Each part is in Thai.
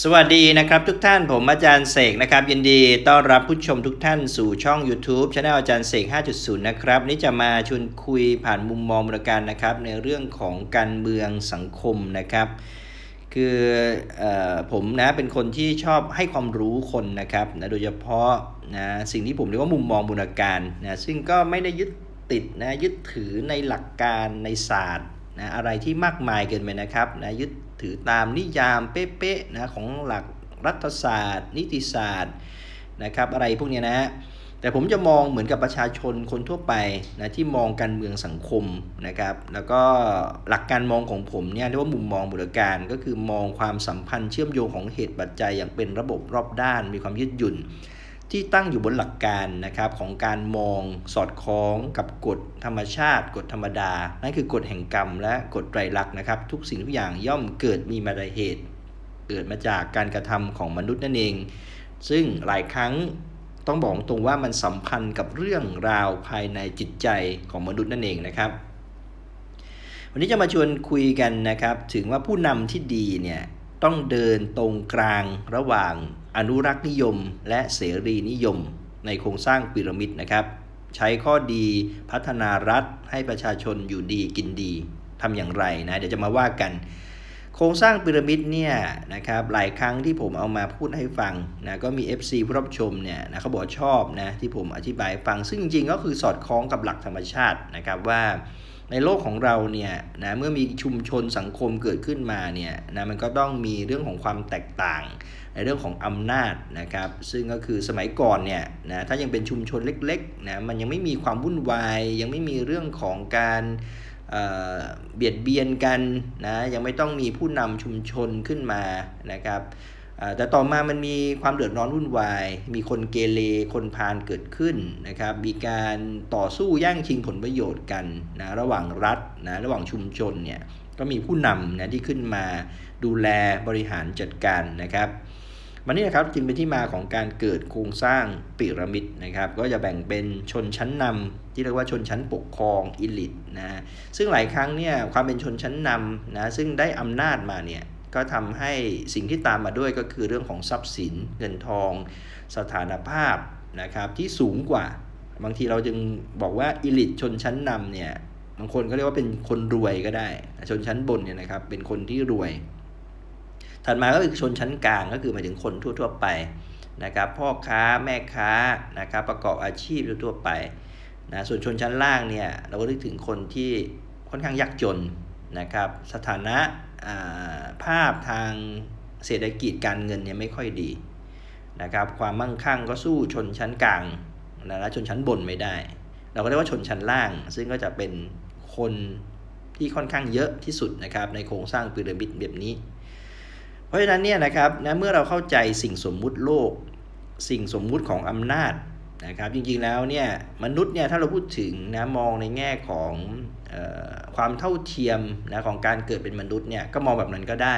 สวัสดีนะครับทุกท่านผมอาจารย์เสกนะครับ ยินดีต้อนรับผู้ชมทุกท่านสู่ช่อง YouTube channel อาจารย์เสก 5.0 นะครับ นี่จะมาชวนคุยผ่านมุมมองบริการนะครับ ในเรื่องของการเมืองสังคมนะครับ คือเออผมนะเป็นคนที่ชอบให้ความรู้คนนะครับนะโดยเฉพาะนะสิ่งที่ผมเรียกว่ามุมมองบูรการนะซึ่งก็ไม่ได้ยึดติดนะยึดถือในหลักการในศาสตร์นะอะไรที่มากมายเกินไปนะครับนะยึด ถือตามนิยามเป๊ะๆนะของหลักรัฐศาสตร์ นิติศาสตร์นะครับอะไรพวกนี้ยนะแต่ผมจะมองเหมือนกับประชาชนคนทั่วไปนะที่มองการเมืองสังคมนะครับ แล้วก็หลักการมองของผมเนี่ยเรียกว่ามุมมองบุรการก็คือมองความสัมพันธ์เชื่อมโยงของเหตุปัจจัยอย่างเป็นระบบรอบด้าน มีความยืดหยุ่น ที่ตั้งอยู่บนหลักการนะครับของการมองสอดคล้องกับกฎธรรมชาติ กฎธรรมดา นั่นคือกฎแห่งกรรมและกฎไตรลักษณ์นะครับ ทุกสิ่งทุกอย่างย่อมเกิดมีมาจากเหตุ เกิดมาจากการกระทำของมนุษย์นั่นเอง ซึ่งหลายครั้งต้องบอกตรงว่ามันสัมพันธ์กับเรื่องราวภายในจิตใจของมนุษย์นั่นเองนะครับ วันนี้จะมาชวนคุยกันนะครับ ถึงว่าผู้นำที่ดีเนี่ย ต้องเดินตรงกลางระหว่างอนุรักษ์นิยม และเสรีนิยม ในโครงสร้างพีระมิดนะครับ ใช้ข้อดีพัฒนารัฐให้ประชาชนอยู่ดีกินดีทำอย่างไรนะเดี๋ยวจะมาว่ากัน โครงสร้างพีระมิดเนี่ยนะครับหลายครั้งที่ผมเอามาพูดให้ฟังนะก็มี FC ผู้รับชมเนี่ยนะเขาบอกชอบนะที่ผมอธิบายฟังซึ่งจริงๆก็คือสอดคล้องกับหลักธรรมชาตินะครับว่า ในโลกของเราเนี่ยนะเมื่อมีชุมชนสังคมเกิดขึ้นมาเนี่ยนะมันก็ต้องมีเรื่องของความแตกต่าง ในเรื่องของอำนาจนะครับซึ่งก็คือสมัยก่อนเนี่ยนะถ้ายังเป็นชุมชนเล็กๆนะมันยังไม่มีความวุ่นวาย ยังไม่มีเรื่องของการเเบียดเบียนกันนะยังไม่ต้องมีผู้นำชุมชนขึ้นมานะครับ แต่ต่อมามันมีความเดือดร้อนวุ่นวาย มีคนเกเร คนพาลเกิดขึ้นนะครับ มีการต่อสู้แย่งชิงผลประโยชน์กันนะระหว่างรัฐนะระหว่างชุมชนเนี่ยก็มีผู้นำนะที่ขึ้นมาดูแลบริหารจัดการนะครับมันนี่นะครับจึงเป็นที่มาของการเกิดโครงสร้างพีระมิดนะครับ ก็จะแบ่งเป็นชนชั้นนำที่เรียกว่าชนชั้นปกครองอิลิทนะซึ่งหลายครั้งเนี่ยความเป็นชนชั้นนำนะซึ่งได้อำนาจมาเนี่ย ก็ทำให้สิ่งที่ตามมาด้วยก็คือเรื่องของทรัพย์สินเงินทอง สถานภาพนะครับที่สูงกว่า บางทีเราจึงบอกว่าอิลิทชนชั้นนำเนี่ยบางคนก็เรียกว่าเป็นคนรวยก็ได้ ชนชั้นบนเนี่ยนะครับเป็นคนที่รวย ถัดมาก็คือชนชั้นกลางก็คือหมายถึงคนทั่ว ๆ ไปนะครับพ่อค้าแม่ค้านะครับประกอบอาชีพทั่วไปนะส่วนชนชั้นล่างเนี่ยเราก็นึกถึงคนที่ค่อนข้างยากจนนะครับสถานะอ่า ภาพทางเศรษฐกิจการเงินเนี่ยไม่ค่อยดีนะครับความมั่งคั่งก็สู้ชนชั้นกลางนะและชนชั้นบนไม่ได้ เราก็เรียกว่าชนชั้นล่าง ซึ่งก็จะเป็นคนที่ค่อนข้างเยอะที่สุดนะครับในโครงสร้างพีระมิดแบบนี้ เพราะฉะนั้นเนี่ยนะครับนะเมื่อเราเข้าใจสิ่งสมมุติโลก สิ่งสมมุติของอำนาจ นะครับจริงๆแล้วเนี่ยมนุษย์เนี่ยถ้าเราพูดถึงนะมองในแง่ของออความเท่าเทียมนะของการเกิดเป็นมนุษย์เนี่ยก็มองแบบนั้นก็ได้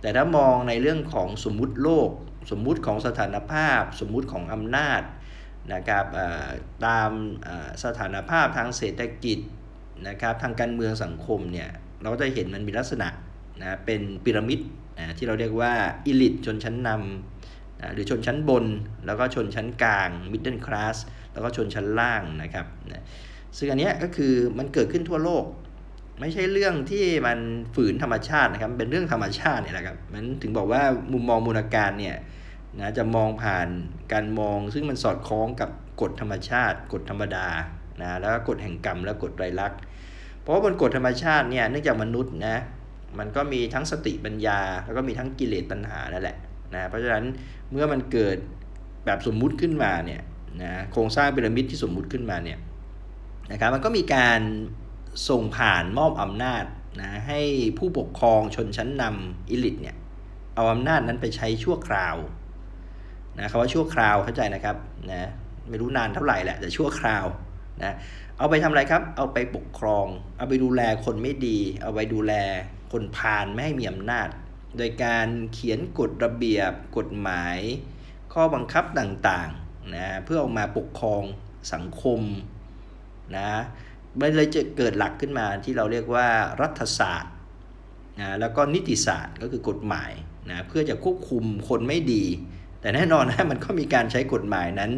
แต่ถ้ามองในเรื่องของสมมุติโลก สมมุติของสถานภาพ สมมุติของอำนาจนะครับตามสถานภาพทางเศรษฐกิจนะครับทางการเมืองสังคมเนี่ยเราจะเห็นมันมีลักษณะนะเป็นพีระมิดนะที่เราเรียกว่าอิลิทชนชั้นนำ หรือชนชั้นบน แล้วก็ชนชั้นกลาง middle class แล้วก็ชนชั้นล่างนะครับซึ่งอันนี้ก็คือมันเกิดขึ้นทั่วโลก ไม่ใช่เรื่องที่มันฝืนธรรมชาตินะครับเป็นเรื่องธรรมชาติเนี่ยแหละครับมันถึงบอกว่ามุมมองมูลการเนี่ยนะจะมองผ่านการมองซึ่งมันสอดคล้องกับกฎธรรมชาติ กฎธรรมดานะแล้วก็กฎแห่งกรรมและกฎไตรลักษณ์เพราะว่าบนกฎธรรมชาติเนี่ยเนื่องจากมนุษย์นะมันก็มีทั้งสติปัญญา แล้วก็มีทั้งกิเลสตัณหานั่นแหละ นะเพราะฉะนั้นเมื่อมันเกิดแบบสมมุติขึ้นมาเนี่ยนะโครงสร้างพีระมิดที่สมมุติขึ้นมาเนี่ยนะครับมันก็มีการส่งผ่านมอบอำนาจนะให้ผู้ปกครองชนชั้นนำอิลิทเนี่ยเอาอำนาจนั้นไปใช้ชั่วคราวนะคำว่าชั่วคราวเข้าใจนะครับนะไม่รู้นานเท่าไหร่แหละแต่ชั่วคราวนะเอาไปทำอะไรครับ เอาไปปกครอง เอาไปดูแลคนไม่ดี เอาไปดูแลคนพาลไม่ให้มีอำนาจ โดยการเขียนกฎระเบียบกฎหมาย ข้อบังคับต่างๆนะเพื่อออกมาปกครองสังคมนะมันเลยจะเกิดหลักขึ้นมาที่เราเรียกว่ารัฐศาสตร์นะแล้วก็นิติศาสตร์ก็คือกฎหมายนะเพื่อจะควบคุมคนไม่ดี แต่แน่นอนนะมันก็มีการใช้กฎหมายนั้น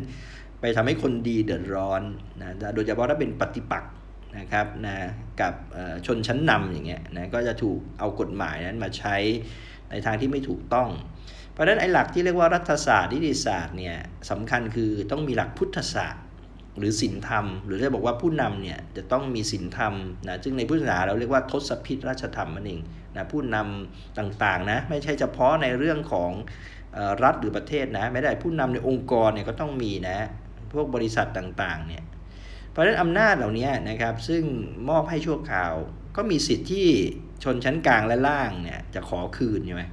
ไปทำให้คนดีเดือดร้อนนะโดยเฉพาะถ้าเป็นปฏิปักษ์ นะครับนะกับชนชั้นนำอย่างเงี้ยนะก็จะถูกเอากฎหมายนั้นมาใช้ในทางที่ไม่ถูกต้อง เพราะฉะนั้นไอ้หลักที่เรียกว่ารัฐศาสตร์นิติศาสตร์เนี่ยสำคัญคือต้องมีหลักพุทธศาสตร์ หรือศีลธรรม หรือจะบอกว่าผู้นำเนี่ยจะต้องมีศีลธรรมนะซึ่งในพุทธศาสนาเราเรียกว่าทศพิธราชธรรมนั่นเองนะผู้นำต่างๆนะไม่ใช่เฉพาะในเรื่องของรัฐหรือประเทศนะไม่ได้ผู้นำในองค์กรเนี่ยก็ต้องมีนะพวกบริษัทต่างๆเนี่ย เพราะฉะนั้นอำนาจเหล่านี้นะครับซึ่งมอบให้ชั่วคราว ก็มีสิทธิ์ที่ชนชั้นกลางและล่างเนี่ยจะขอคืนใช่ไหม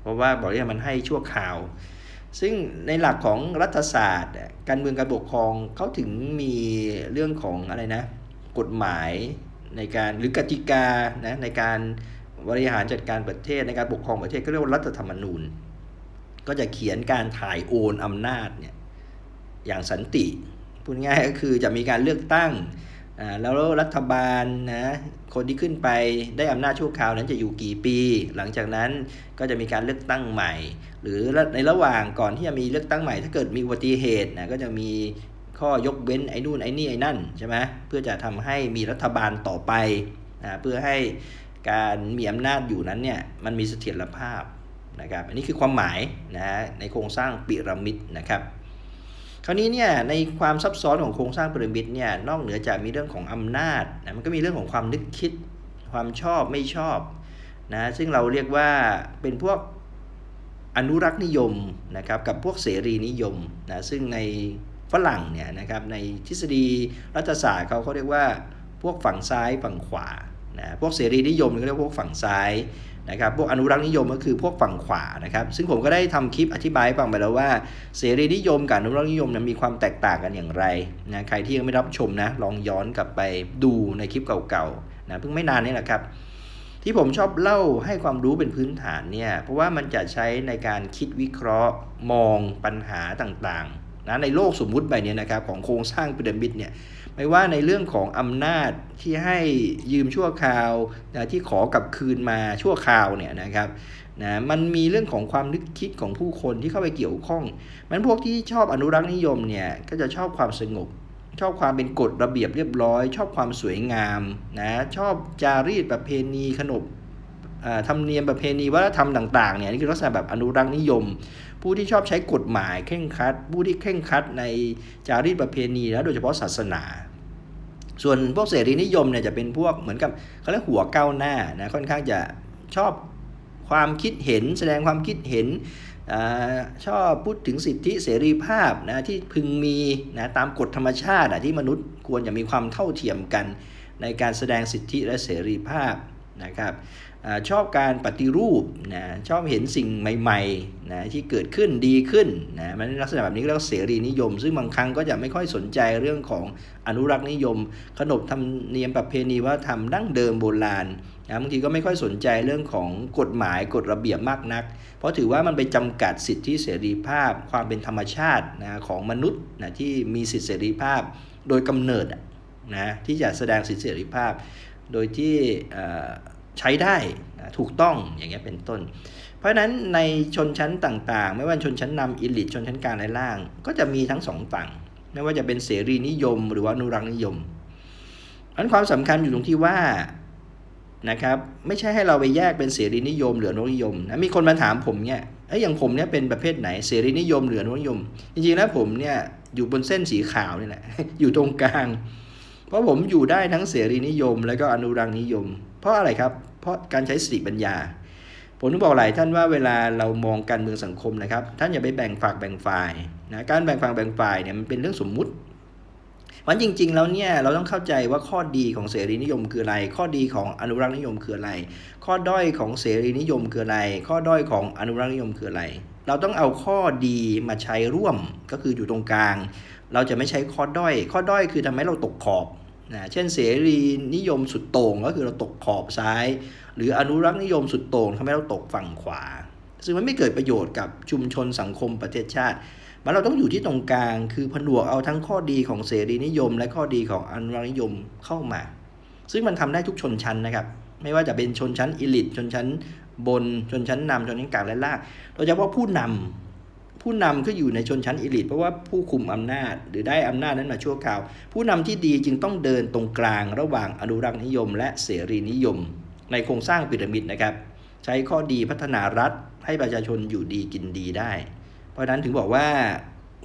เพราะว่าบอกว่ามันให้ชั่วคราว ซึ่งในหลักของรัฐศาสตร์ การเมืองการปกครองเขาถึงมีเรื่องของอะไรนะกฎหมายในการหรือกติกานะในการบริหารจัดการประเทศในการปกครองประเทศก็เรียกว่ารัฐธรรมนูญ ก็จะเขียนการถ่ายโอนอำนาจเนี่ยอย่างสันติ พูดง่ายก็คือจะมีการเลือกตั้งอ่าแล้วรัฐบาลนะคนที่ขึ้นไปได้อำนาจชั่วคราวนั้นจะอยู่กี่ปี หลังจากนั้นก็จะมีการเลือกตั้งใหม่ หรือในระหว่างก่อนที่จะมีเลือกตั้งใหม่ ถ้าเกิดมีอุบัติเหตุนะก็จะมีข้อยกเว้นไอ้นู่นไอ้นี่ไอ้นั่นใช่ไหมเพื่อจะทำให้มีรัฐบาลต่อไปนะเพื่อให้การมีอำนาจอยู่นั้นเนี่ยมันมีเสถียรภาพนะครับอันนี้คือความหมายนะในโครงสร้างปิรามิดนะครับ คราวนี้เนี่ยในความซับซ้อนของโครงสร้างพีระมิดเนี่ยนอกเหนือจากมีเรื่องของอำนาจนะมันก็มีเรื่องของความนึกคิด ความชอบไม่ชอบนะซึ่งเราเรียกว่าเป็นพวกอนุรักษ์นิยมนะครับกับพวกเสรีนิยมนะซึ่งในฝรั่งเนี่ยนะครับในทฤษฎีรัฐศาสตร์เขาเขาเรียกว่าพวกฝั่งซ้ายฝั่งขวานะพวกเสรีนิยมก็เรียกพวกฝั่งซ้าย นะครับพวกอนุรักษ์นิยมก็คือพวกฝั่งขวานะครับซึ่งผมก็ได้ทำคลิปอธิบายฟังไปแล้วว่า เสรีนิยมกับอนุรักษ์นิยมนะมีความแตกต่างกันอย่างไรนะใครที่ยังไม่รับชมนะลองย้อนกลับไปดูในคลิปเก่าๆนะเพิ่งไม่นานนี่แหละครับที่ผมชอบเล่าให้ความรู้เป็นพื้นฐานเนี่ยเพราะว่ามันจะใช้ในการคิดวิเคราะห์มองปัญหาต่างๆนะในโลกสมมุติใบนี้นะครับของโครงสร้างพีระมิดเนี่ย ไม่ว่าในเรื่องของอำนาจที่ให้ยืมชั่วคราวนะที่ขอกลับคืนมาชั่วคราวเนี่ยนะครับนะมันมีเรื่องของความนึกคิดของผู้คนที่เข้าไปเกี่ยวข้องมันพวกที่ชอบอนุรักษ์นิยมเนี่ยก็จะชอบความสงบ ชอบความเป็นกฎระเบียบเรียบร้อย ชอบความสวยงามนะชอบจารีตประเพณีขนบอ่าธรรมเนียมประเพณีวัฒนธรรมต่างๆเนี่ยนี่คือลักษณะแบบอนุรักษ์นิยม ผู้ที่ชอบใช้กฎหมายเคร่งคัด ผู้ที่เคร่งคัดในจารีตประเพณีและโดยเฉพาะศาสนา ส่วนพวกเสรีนิยมเนี่ยจะเป็นพวกเหมือนกับเขาเรียกหัวก้าวหน้านะค่อนข้างจะชอบความคิดเห็นแสดงความคิดเห็นอาชอบพูดถึงสิทธิเสรีภาพนะที่พึงมีนะตามกฎธรรมชาติที่มนุษย์ควรจะมีความเท่าเทียมกัน ในการแสดงสิทธิและเสรีภาพ นะครับอชอบการปฏิรูปนะชอบเห็นสิ่งใหม่ๆนะที่เกิดขึ้นดีขึ้นนะมันลักษณะแบบนี้ก็เรียกว่าเสรีนิยม ซึ่งบางครั้งก็จะไม่ค่อยสนใจเรื่องของอนุรักษ์นิยม ขนบธรรมเนียมประเพณีวัฒนธรรมดั้งเดิมโบราณนะบางทีก็ไม่ค่อยสนใจเรื่องของกฎหมายกฎระเบียบมากนัก เพราะถือว่ามันไปจำกัดสิทธิเสรีภาพ ความเป็นธรรมชาตินะของมนุษย์นะที่มีสิทธิเสรีภาพ โดยกำเนิดนะที่จะแสดงสิทธิเสรีภาพ โดยที่ใช้ได้ถูกต้องอย่างเงี้ยเป็นต้น เพราะฉะนั้นในชนชั้นต่างๆ ไม่ว่าชนชั้นนำอิลิทชนชั้นกลางและล่าง ก็จะมีทั้งสองฝั่งไม่ว่าจะเป็นเสรีนิยม หรือว่านุรักษ์นิยมอันความสำคัญอยู่ตรงที่ว่านะครับไม่ใช่ให้เราไปแยกเป็นเสรีนิยมหรืออนุนิยมนะมีคนมาถามผมเนี่ยเอ้ยอย่างผมเนี่ยเป็นประเภทไหนเสรีนิยมหรืออนุนิยม จริงๆแล้วผมเนี่ยอยู่บนเส้นสีขาวนี่แหละอยู่ตรงกลาง เพราะผมอยู่ได้ทั้งเสรีนิยม และก็อนุรักษ์นิยม เพราะอะไรครับ เพราะการใช้สติปัญญา ผมต้องบอกหลายท่านว่าเวลาเรามองการเมืองสังคมนะครับ ท่านอย่าไปแบ่งฝักแบ่งฝ่ายนะการแบ่งฝักแบ่งฝ่ายเนี่ยมันเป็นเรื่องสมมุติวันจริง ๆ แล้วเนี่ยเราต้องเข้าใจว่าข้อดีของเสรีนิยมคืออะไร ข้อดีของอนุรักษ์นิยมคืออะไร ข้อด้อยของเสรีนิยมคืออะไร ข้อด้อยของอนุรักษ์นิยมคืออะไร เราต้องเอาข้อดีมาใช้ร่วมก็คืออยู่ตรงกลาง เราจะไม่ใช้ข้อด้อย ข้อด้อยคือทำให้เราตกขอบ นะเช่นเสรีนิยมสุดโต่งก็คือเราตกขอบซ้าย หรืออนุรักษ์นิยมสุดโต่งทำให้เราตกฝั่งขวา ซึ่งมันไม่เกิดประโยชน์กับชุมชนสังคมประเทศชาติมันเราต้องอยู่ที่ตรงกลางคือผนวกเอาทั้งข้อดีของเสรีนิยม และข้อดีของอนุรักษ์นิยมเข้ามา ซึ่งมันทำได้ทุกชนชั้นนะครับ ไม่ว่าจะเป็นชนชั้นอิลิทชนชั้นบนชนชั้นนำชนชั้นกลางและล่างโดยเฉพาะผู้นำ ผู้นำก็อยู่ในชนชั้นอิลิทเพราะว่าผู้คุมอำนาจ หรือได้อำนาจนั้นมาชั่วคราว ผู้นำที่ดีจึงต้องเดินตรงกลางระหว่างอนุรักษนิยม และเสรีนิยม ในโครงสร้างพีระมิดนะครับ ใช้ข้อดีพัฒนารัฐให้ประชาชนอยู่ดีกินดีได้ เพราะฉะนั้นถึงบอกว่า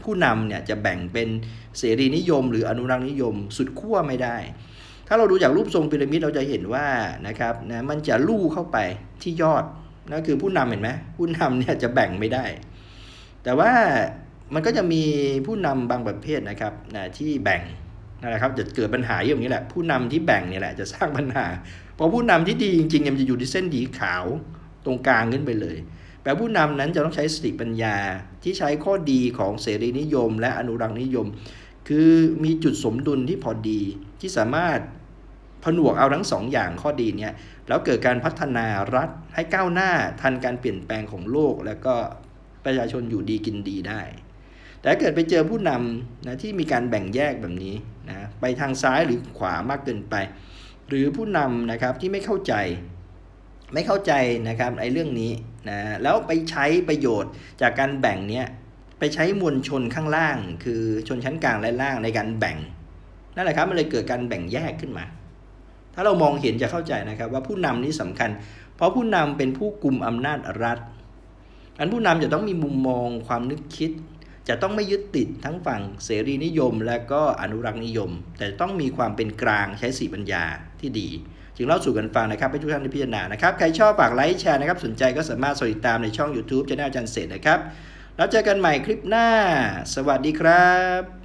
ผู้นำเนี่ยจะแบ่งเป็นเสรีนิยม หรืออนุรักษนิยม สุดขั้วไม่ได้ ถ้าเราดูจากรูปทรงพีระมิดเราจะเห็นว่านะครับนะมันจะลู่เข้าไปที่ยอดนั่นคือผู้นำเห็นไหมผู้นำเนี่ยจะแบ่งไม่ได้ แต่ว่ามันก็จะมีผู้นำบางประเภทนะครับนะที่แบ่งนั่นแหละครับจะเกิดปัญหาอย่างนี้แหละ ผู้นำที่แบ่งเนี่ยแหละจะสร้างปัญหาเพราะผู้นำที่ดีจริงๆเนี่ยมันจะอยู่ที่เส้นดีขาวตรงกลางขึ้นไปเลย แปลผู้นำนั้นจะต้องใช้สติปัญญาที่ใช้ข้อดีของเสรีนิยม และอนุรักษ์นิยม คือมีจุดสมดุลที่พอดีที่สามารถผนวกเอาทั้งสองอย่างข้อดีเนี่ยแล้วเกิดการพัฒนารัฐให้ก้าวหน้าทันการเปลี่ยนแปลงของโลก แล้วก็ ประชาชนอยู่ดีกินดีได้ แต่เกิดไปเจอผู้นำนะที่มีการแบ่งแยกแบบนี้นะไปทางซ้ายหรือขวามากเกินไป หรือผู้นำนะครับที่ไม่เข้าใจ ไม่เข้าใจนะครับไอ้เรื่องนี้นะแล้วไปใช้ประโยชน์จากการแบ่งเนี้ยไปใช้มวลชนข้างล่าง คือชนชั้นกลางและล่างในการแบ่งนั่นแหละครับมันเลยเกิดการแบ่งแยกขึ้นมา ถ้าเรามองเห็นจะเข้าใจนะครับว่าผู้นำนี่สำคัญ เพราะผู้นำเป็นผู้กลุ่มอำนาจรัฐ อันผู้นำจะต้องมีมุมมองความนึกคิด จะต้องไม่ยึดติดทั้งฝั่งเสรีนิยม และก็อนุรักษ์นิยม แต่ต้องมีความเป็นกลางใช้สีปัญญาที่ดี จึงเล่าสู่กันฟังนะครับให้ทุกท่านได้พิจารณานะครับ ใครชอบฝากไลค์แชร์นะครับ สนใจก็สามารถสติดตามในช่อง YouTube ช anel อาจารย์เศษนะครับ แล้วเจอกันใหม่คลิปหน้า สวัสดีครับ